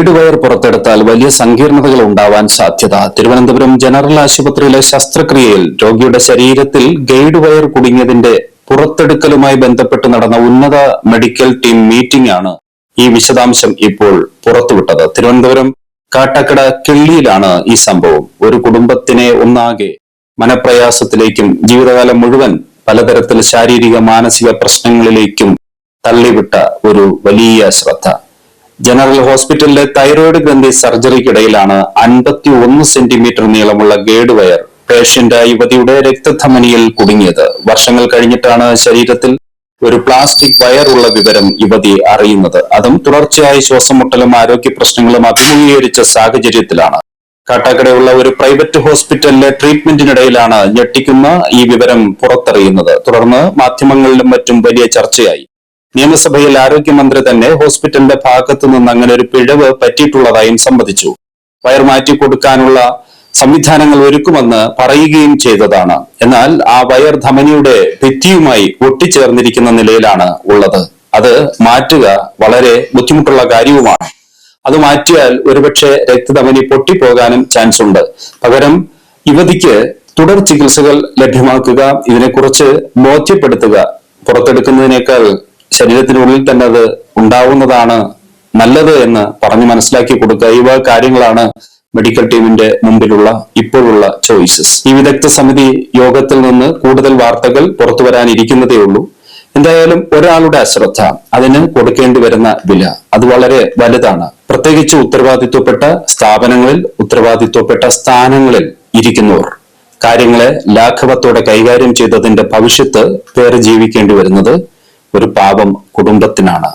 Guide wire പുറത്തെടുത്താൽ വലിയ സങ്കീർണതകൾ ഉണ്ടാവാൻ സാധ്യത. തിരുവനന്തപുരം ജനറൽ ആശുപത്രിയിലെ ശസ്ത്രക്രിയയിൽ രോഗിയുടെ ശരീരത്തിൽ ഗൈഡ് വയർ കുടുങ്ങിയതിന്റെ പുറത്തെടുക്കലുമായി ബന്ധപ്പെട്ട് നടന്ന ഉന്നത മെഡിക്കൽ ടീം മീറ്റിംഗ് ആണ് ഈ വിശദാംശം ഇപ്പോൾ പുറത്തുവിട്ടത്. തിരുവനന്തപുരം കാട്ടക്കട കിള്ളിയിലാണ് ഈ സംഭവം. ഒരു കുടുംബത്തിനെ ഒന്നാകെ മനപ്രയാസത്തിലേക്കും ജീവിതകാലം മുഴുവൻ പലതരത്തിൽ ശാരീരിക മാനസിക പ്രശ്നങ്ങളിലേക്കും തള്ളിവിട്ട ഒരു വലിയ ശ്രദ്ധ. ജനറൽ ഹോസ്പിറ്റലിലെ തൈറോയ്ഡ് ഗ്രന്ഥി സർജറിക്കിടയിലാണ് അൻപത്തി ഒന്ന് സെന്റിമീറ്റർ നീളമുള്ള ഗേഡ് വയർ പേഷ്യന്റ് യുവതിയുടെ രക്തധമനിയിൽ കുടുങ്ങിയത്. വർഷങ്ങൾ കഴിഞ്ഞിട്ടാണ് ശരീരത്തിൽ ഒരു പ്ലാസ്റ്റിക് വയർ ഉള്ള വിവരം യുവതി അറിയുന്നത്. അതും തുടർച്ചയായി ശ്വാസമുട്ടലും ആരോഗ്യ പ്രശ്നങ്ങളും അഭിമുഖീകരിച്ച സാഹചര്യത്തിലാണ്. കാട്ടാക്കടയുള്ള ഒരു പ്രൈവറ്റ് ഹോസ്പിറ്റലിലെ ട്രീറ്റ്മെന്റിനിടയിലാണ് ഞെട്ടിക്കുന്ന ഈ വിവരം പുറത്തറിയുന്നത്. തുടർന്ന് മാധ്യമങ്ങളിലും മറ്റും വലിയ ചർച്ചയായി. നിയമസഭയിൽ ആരോഗ്യമന്ത്രി തന്നെ ഹോസ്പിറ്റലിന്റെ ഭാഗത്തു നിന്ന് അങ്ങനെ ഒരു പിഴവ് പറ്റിയിട്ടുള്ളതായും സമ്മതിച്ചു വയർ മാറ്റി കൊടുക്കാനുള്ള സംവിധാനങ്ങൾ ഒരുക്കുമെന്ന് പറയുകയും ചെയ്തതാണ്. എന്നാൽ ആ വയർ ധമനിയുടെ ഭിത്തിയുമായി ഒട്ടിച്ചേർന്നിരിക്കുന്ന നിലയിലാണ് ഉള്ളത്. അത് മാറ്റുക വളരെ ബുദ്ധിമുട്ടുള്ള കാര്യവുമാണ്. അത് മാറ്റിയാൽ ഒരുപക്ഷെ രക്തധമനി പൊട്ടിപ്പോകാനും ചാൻസ് ഉണ്ട് പകരം യുവതിക്ക് തുടർ ചികിത്സകൾ ലഭ്യമാക്കുക ഇതിനെക്കുറിച്ച് ബോധ്യപ്പെടുത്തുക പുറത്തെടുക്കുന്നതിനേക്കാൾ ശരീരത്തിനുള്ളിൽ തന്നെ അത് ഉണ്ടാവുന്നതാണ് നല്ലത് എന്ന് പറഞ്ഞ് മനസ്സിലാക്കി കൊടുക്കുക. വക കാര്യങ്ങളാണ് മെഡിക്കൽ ടീമിന്റെ മുമ്പിലുള്ള ഇപ്പോഴുള്ള ചോയ്സസ് ഈ വിദഗ്ധ സമിതി യോഗത്തിൽ നിന്ന് കൂടുതൽ വാർത്തകൾ പുറത്തു വരാനിരിക്കുന്നതേ ഉള്ളൂ. എന്തായാലും ഒരാളുടെ അശ്രദ്ധ അതിന് കൊടുക്കേണ്ടി വരുന്ന വില അത് വളരെ വലുതാണ്. പ്രത്യേകിച്ച് ഉത്തരവാദിത്വപ്പെട്ട സ്ഥാപനങ്ങളിൽ ഉത്തരവാദിത്വപ്പെട്ട സ്ഥാനങ്ങളിൽ ഇരിക്കുന്നവർ കാര്യങ്ങളെ ലാഘവത്തോടെ കൈകാര്യം ചെയ്തതിന്റെ ഭവിഷ്യത്ത് പേര് ജീവിക്കേണ്ടി വരുന്നത് ഒരു പാപം കുടുംബത്തിനാണ്.